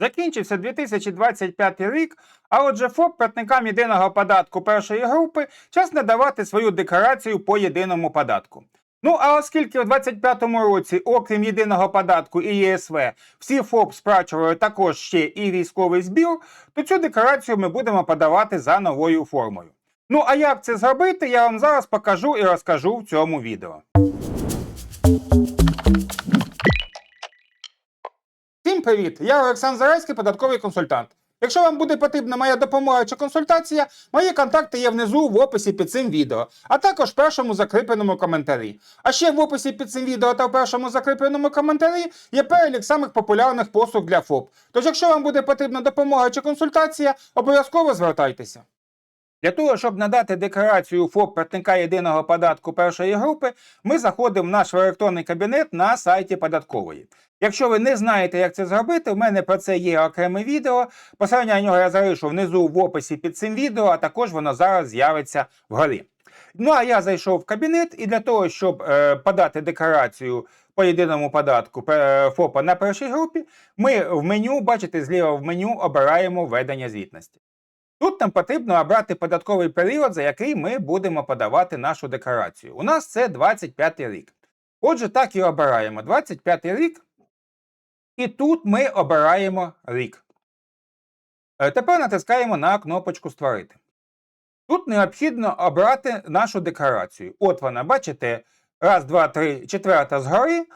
Закінчився 2025 рік, а отже, ФОП платникам єдиного податку першої групи час надавати свою декларацію по єдиному податку. Ну а оскільки у 2025 році, окрім єдиного податку і ЄСВ, всі ФОП сплачували також ще і військовий збір, то цю декларацію ми будемо подавати за новою формою. Ну а як це зробити, я вам зараз покажу і розкажу в цьому відео. Всім привіт! Я Олександр Зарайський, податковий консультант. Якщо вам буде потрібна моя допомога чи консультація, мої контакти є внизу в описі під цим відео, а також в першому закріпленому коментарі. А ще в описі під цим відео та в першому закріпленому коментарі є перелік самих популярних послуг для ФОП. Тож, якщо вам буде потрібна допомога чи консультація, обов'язково звертайтеся. Для того, щоб надати декларацію ФОП платника єдиного податку першої групи, ми заходимо в наш електронний кабінет на сайті податкової. Якщо ви не знаєте, як це зробити, в мене про це є окреме відео. Посилання на нього я залишу внизу в описі під цим відео, а також воно зараз з'явиться вгорі. Ну а я зайшов в кабінет, і для того, щоб е, подати декларацію по єдиному податку е, ФОПа на першій групі, ми в меню, бачите, зліва в меню обираємо введення звітності. Тут нам потрібно обрати податковий період, за який ми будемо подавати нашу декларацію. У нас це 25 рік. Отже, так і обираємо 25 рік. І тут ми обираємо рік. Е, Тепер натискаємо на кнопочку Створити. Тут необхідно обрати нашу декларацію. От вона, бачите, раз, два, три, четверта згори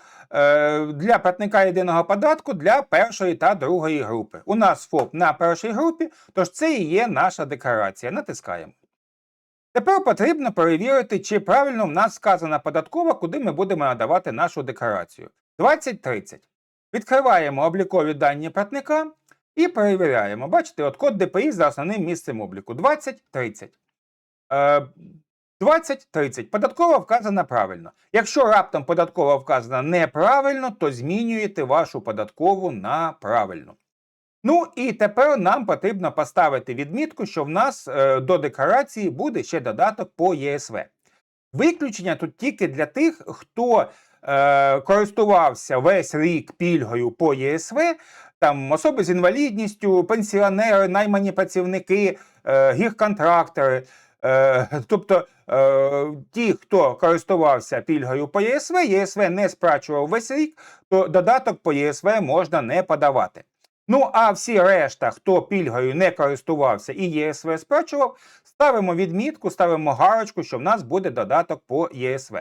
для платника єдиного податку для першої та другої групи. У нас ФОП на першій групі, тож це і є наша декларація. Натискаємо. Тепер потрібно перевірити, чи правильно в нас сказана податкова, куди ми будемо надавати нашу декларацію. 2030. Відкриваємо облікові дані платника і перевіряємо. Бачите, от код ДПІ за основним місцем обліку 2030. Е, 2030. Податкова вказана правильно. Якщо раптом податкова вказана неправильно, то змінюєте вашу податкову на правильну. Ну і тепер нам потрібно поставити відмітку, що в нас е, до декларації буде ще додаток по ЄСВ. Виключення тут тільки для тих, хто е, користувався весь рік пільгою по ЄСВ, там особи з інвалідністю, пенсіонери, наймані працівники, е, гірконтрактори. Е, тобто ті, хто користувався пільгою по ЄСВ, ЄСВ не сплачував весь рік, то додаток по ЄСВ можна не подавати. Ну а всі решта, хто пільгою не користувався і ЄСВ сплачував, ставимо відмітку, ставимо гарочку, що в нас буде додаток по ЄСВ.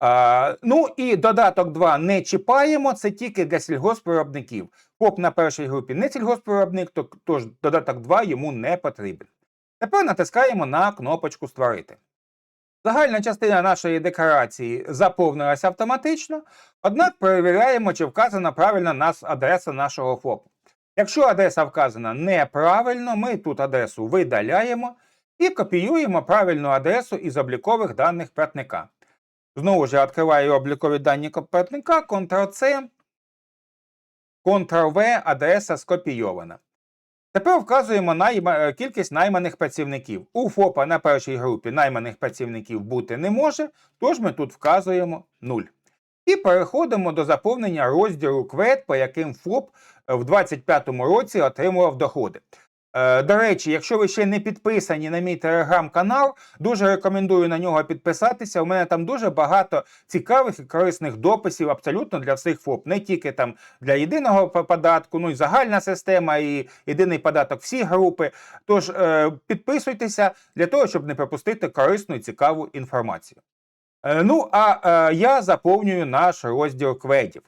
А, ну і додаток 2 не чіпаємо, це тільки для сільгоспвиробників. ФОП на першій групі не сільгоспвиробник, то- тож додаток 2 йому не потрібен. Тепер натискаємо на кнопочку Створити. Загальна частина нашої декларації заповнилася автоматично, однак перевіряємо, чи вказана правильно нас адреса нашого ФОПу. Якщо адреса вказана неправильно, ми тут адресу видаляємо і копіюємо правильну адресу із облікових даних платника. Знову ж я відкриваю облікові дані платника, Ctrl-C, Ctrl-V, адреса скопійована. Тепер вказуємо найма... е, кількість найманих працівників. У ФОПа на першій групі найманих працівників бути не може, тож ми тут вказуємо 0. І переходимо до заповнення розділу КВЕД, по яким ФОП е, в 2025 році отримував доходи. Е, До речі, якщо ви ще не підписані на мій телеграм-канал, дуже рекомендую на нього підписатися. У мене там дуже багато цікавих і корисних дописів абсолютно для всіх ФОП, не тільки там для єдиного податку, ну і загальна система, і єдиний податок всі групи. Тож е, підписуйтеся для того, щоб не пропустити корисну і цікаву інформацію. Е, ну а я заповнюю наш розділ кведів.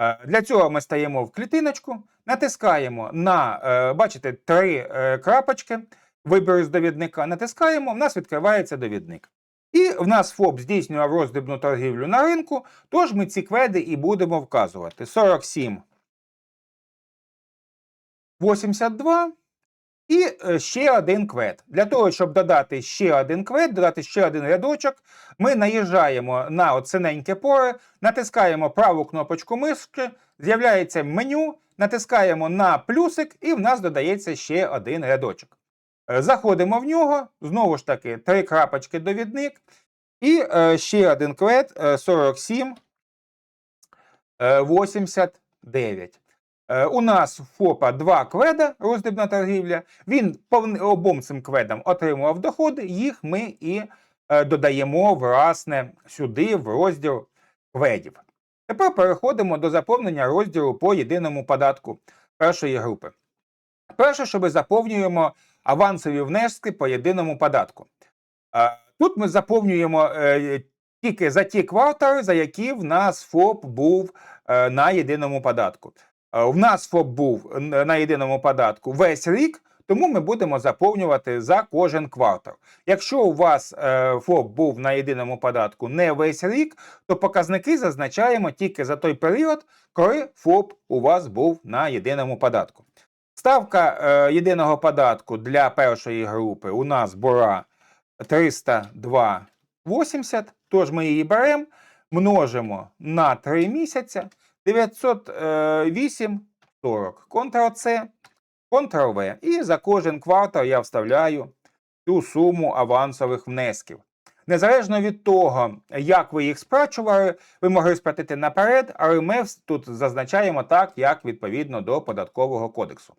Е, Для цього ми стаємо в клітиночку, натискаємо на, е, бачите, три е, крапочки, вибір з довідника, натискаємо, в нас відкривається довідник. І в нас ФОП здійснював роздрібну торгівлю на ринку, тож ми ці кведи і будемо вказувати. 47, 82 і е, ще один квет. Для того, щоб додати ще один квет, додати ще один рядочок, ми наїжджаємо на оцененьке поле, натискаємо праву кнопочку мишки, з'являється меню, натискаємо на плюсик, і в нас додається ще один рядочок. Е, Заходимо в нього, знову ж таки, три крапочки довідник, і е, ще один квет е, 47, е, 89. Е, У нас в ФОПа два кведа, роздрібна торгівля. Він обом цим кведам отримував доходи, їх ми і е, додаємо власне сюди, в розділ кведів. Тепер переходимо до заповнення розділу по єдиному податку першої групи. Перше, що ми заповнюємо авансові внески по єдиному податку. Е, Тут ми заповнюємо тільки за ті квартали, за які в нас ФОП був на єдиному податку. Е, В нас ФОП був на єдиному податку весь рік, тому ми будемо заповнювати за кожен квартал. Якщо у вас е, ФОП був на єдиному податку не весь рік, то показники зазначаємо тільки за той період, коли ФОП у вас був на єдиному податку. Ставка е, єдиного податку для першої групи у нас була 302,80, тож ми її беремо, множимо на 3 місяця 908,40. Ctrl-C, Ctrl-V. І за кожен квартал я вставляю цю суму авансових внесків. Незалежно від того, як ви їх сплачували, ви могли сплатити наперед, але ми тут зазначаємо так, як відповідно до податкового кодексу.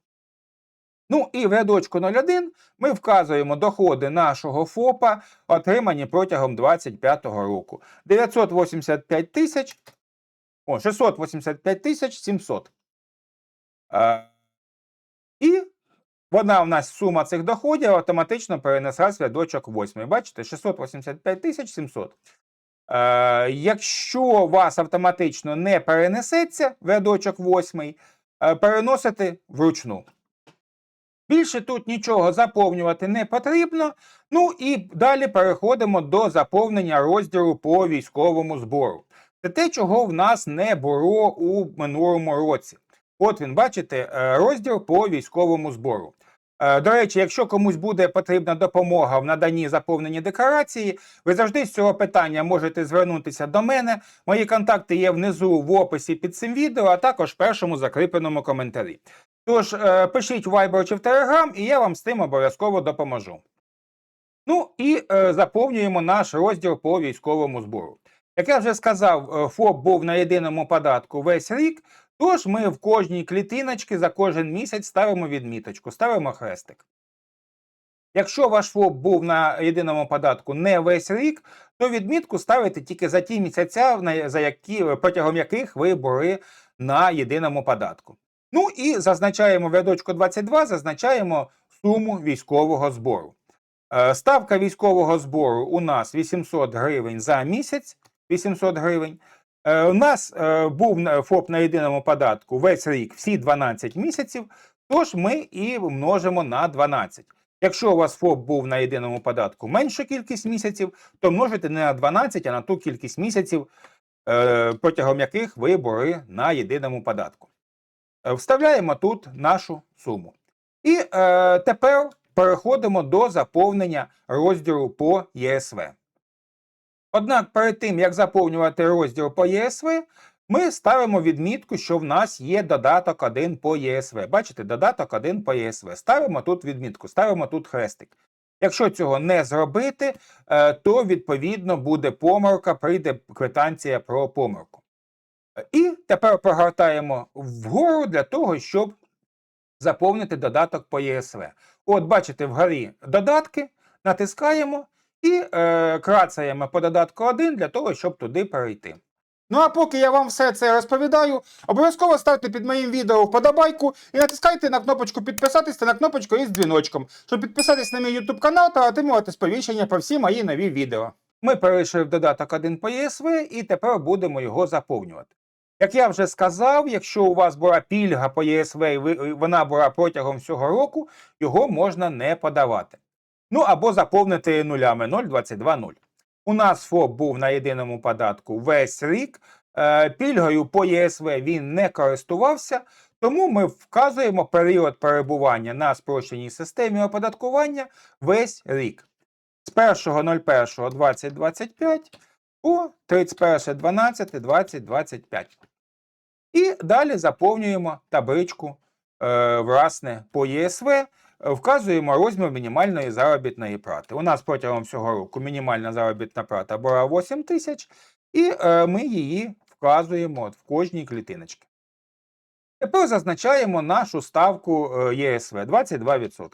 Ну і в рядочку 01 ми вказуємо доходи нашого ФОПа, отримані протягом 2025 року. 985 тисяч, о, 685 тисяч 700. Е, і вона в нас сума цих доходів автоматично перенеслась в рядочок 8. Бачите, 685 тисяч 700. Е, якщо у вас автоматично не перенесеться в рядочок 8, е, переносите вручну. Більше тут нічого заповнювати не потрібно. Ну і далі переходимо до заповнення розділу по військовому збору. Це те, чого в нас не було у минулому році. От він, бачите, е, розділ по військовому збору. Е, До речі, якщо комусь буде потрібна допомога в наданні заповнення декларації, ви завжди з цього питання можете звернутися до мене. Мої контакти є внизу в описі під цим відео, а також в першому закріпленому коментарі. Тож е, пишіть в Viber чи в Telegram, і я вам з тим обов'язково допоможу. Ну і заповнюємо наш розділ по військовому збору. Як я вже сказав, е, ФОП був на єдиному податку весь рік, тож ми в кожній клітиночці за кожен місяць ставимо відміточку, ставимо хрестик. Якщо ваш ФОП був на єдиному податку не весь рік, то відмітку ставите тільки за ті місяця, за які, протягом яких ви були на єдиному податку. Ну і зазначаємо в рядочку 22, зазначаємо суму військового збору. Е, Ставка військового збору у нас 800 гривень за місяць. 800 гривень. Е, У нас е, був ФОП на єдиному податку весь рік, всі 12 місяців, тож ми і множимо на 12. Якщо у вас ФОП був на єдиному податку менша кількість місяців, то множите не на 12, а на ту кількість місяців, е, протягом яких ви були на єдиному податку. Вставляємо тут нашу суму. І е, тепер переходимо до заповнення розділу по ЄСВ. Однак перед тим, як заповнювати розділ по ЄСВ, ми ставимо відмітку, що в нас є додаток 1 по ЄСВ. Бачите, додаток 1 по ЄСВ. Ставимо тут відмітку, ставимо тут хрестик. Якщо цього не зробити, е, то відповідно буде помилка, прийде квитанція про помилку. І тепер прогортаємо вгору для того, щоб заповнити додаток по ЄСВ. От бачите, вгорі додатки, натискаємо і е, крацаємо по додатку 1 для того, щоб туди перейти. Ну а поки я вам все це розповідаю, обов'язково ставте під моїм відео вподобайку і натискайте на кнопочку підписатись та на кнопочку із дзвіночком, щоб підписатись на мій YouTube канал та отримувати сповіщення про всі мої нові відео. Ми перейшли в додаток 1 по ЄСВ і тепер будемо його заповнювати. Як я вже сказав, якщо у вас була пільга по ЄСВ і вона була протягом всього року, його можна не подавати. Ну або заповнити нулями 0,22,0. У нас ФОП був на єдиному податку весь рік. Е, Пільгою по ЄСВ він не користувався, тому ми вказуємо період перебування на спрощеній системі оподаткування весь рік. З 1.01.2025 по 31.12.2025. І далі заповнюємо табличку е, власне, по ЄСВ, вказуємо розмір мінімальної заробітної плати. У нас протягом всього року мінімальна заробітна плата була 8 тисяч, і е, ми її вказуємо в кожній клітиночці. Тепер зазначаємо нашу ставку е, ЄСВ 22%.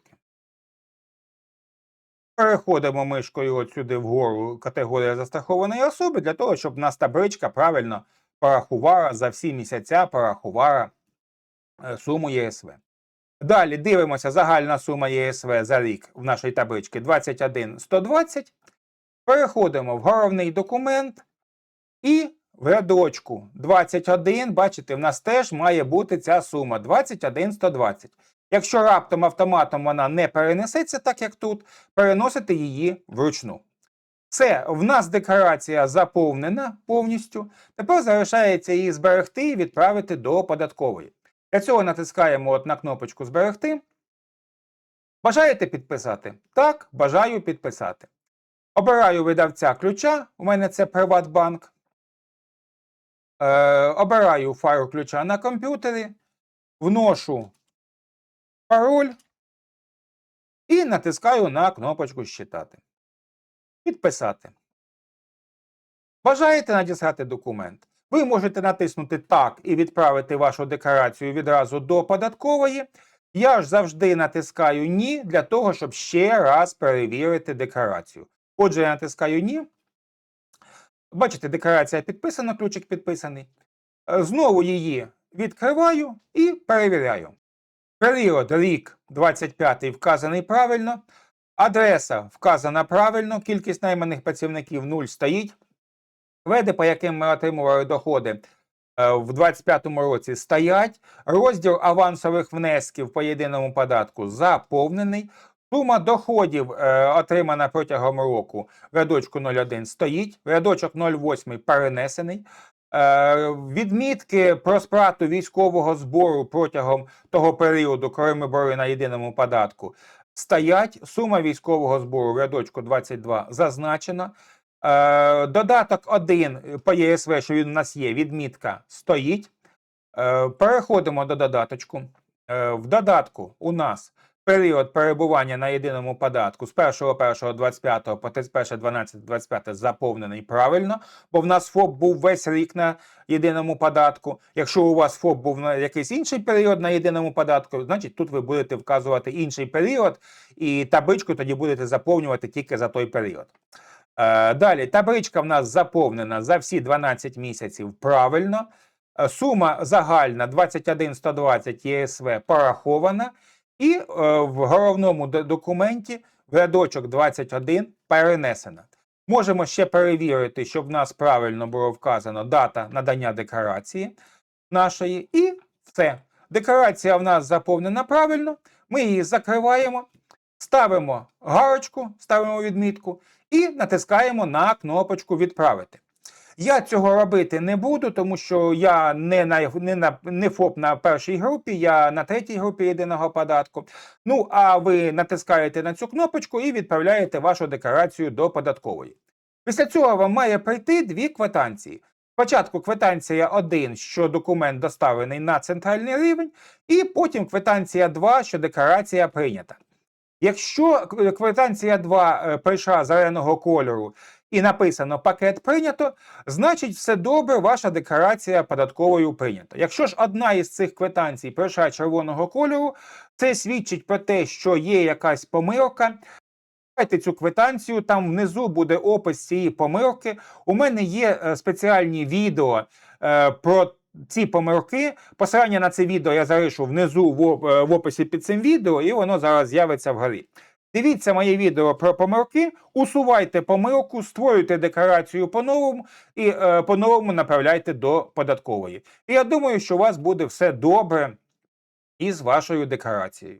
Переходимо мишкою от сюди вгору категорія застрахованої особи для того, щоб нас табличка правильно порахувала за всі місяця порахувала е, суму ЄСВ. Далі дивимося загальна сума ЄСВ за рік в нашій табличці 21 120. Переходимо в головний документ і в рядочку 21, бачите, в нас теж має бути ця сума 21 120. Якщо раптом автоматом вона не перенесеться, так як тут, переносите її вручну. Все, в нас декларація заповнена повністю. Тепер залишається її зберегти і відправити до податкової. Для цього натискаємо от на кнопочку Зберегти. Бажаєте підписати? Так, бажаю підписати. Обираю видавця ключа. У мене це Приватбанк. Е, обираю файл ключа на комп'ютері, вношу пароль і натискаю на кнопочку Считати. Підписати. Бажаєте надіслати документ? Ви можете натиснути Так і відправити вашу декларацію відразу до податкової. Я ж завжди натискаю Ні для того, щоб ще раз перевірити декларацію. Отже, я натискаю Ні. Бачите, декларація підписана, ключик підписаний. Е, Знову її відкриваю і перевіряю. Період рік 25 вказаний правильно. Адреса вказана правильно, кількість найманих працівників 0 стоїть. Веди, по яким ми отримували доходи е, в 2025 році, стоять. Розділ авансових внесків по єдиному податку заповнений. Сума доходів, е, отримана протягом року, в рядочку 01 стоїть, рядочок 08 перенесений. Е, Відмітки про сплату військового збору протягом того періоду, коли ми були на єдиному податку, стоять. Сума військового збору в рядочку 22 зазначена. Е, Додаток 1 по ЄСВ, що він у нас є, відмітка стоїть. Е, Переходимо до додаточку. Е, В додатку у нас період перебування на єдиному податку з 1.1.25 по 31.12.25 заповнений правильно, бо в нас ФОП був весь рік на єдиному податку. Якщо у вас ФОП був на якийсь інший період на єдиному податку, значить тут ви будете вказувати інший період, і табличку тоді будете заповнювати тільки за той період. Е, Далі табличка в нас заповнена за всі 12 місяців правильно. Е, Сума загальна 21 120 ЄСВ порахована. І е, в головному документі в рядочок 21 перенесена. Можемо ще перевірити, щоб в нас правильно було вказано дата надання декларації нашої. І все. Декларація в нас заповнена правильно. Ми її закриваємо, ставимо галочку, ставимо відмітку і натискаємо на кнопочку Відправити. Я цього робити не буду, тому що я не на не на не ФОП на першій групі, я на третій групі єдиного податку. Ну а ви натискаєте на цю кнопочку і відправляєте вашу декларацію до податкової. Після цього вам має прийти дві квитанції. Спочатку квитанція 1, що документ доставлений на центральний рівень, і потім квитанція 2, що декларація прийнята. Якщо квитанція 2 е, прийшла зеленого кольору і написано пакет прийнято, значить все добре, ваша декларація податковою прийнята. Якщо ж одна із цих квитанцій прийшла червоного кольору, це свідчить про те, що є якась помилка. Дайте цю квитанцію, там внизу буде опис цієї помилки. У мене є е, спеціальні відео е, про ці помилки. Посилання на це відео я залишу внизу в, е, в описі під цим відео, і воно зараз з'явиться вгорі. Дивіться моє відео про помилки, усувайте помилку, створюйте декларацію по-новому і е, по-новому направляйте до податкової. І я думаю, що у вас буде все добре із вашою декларацією.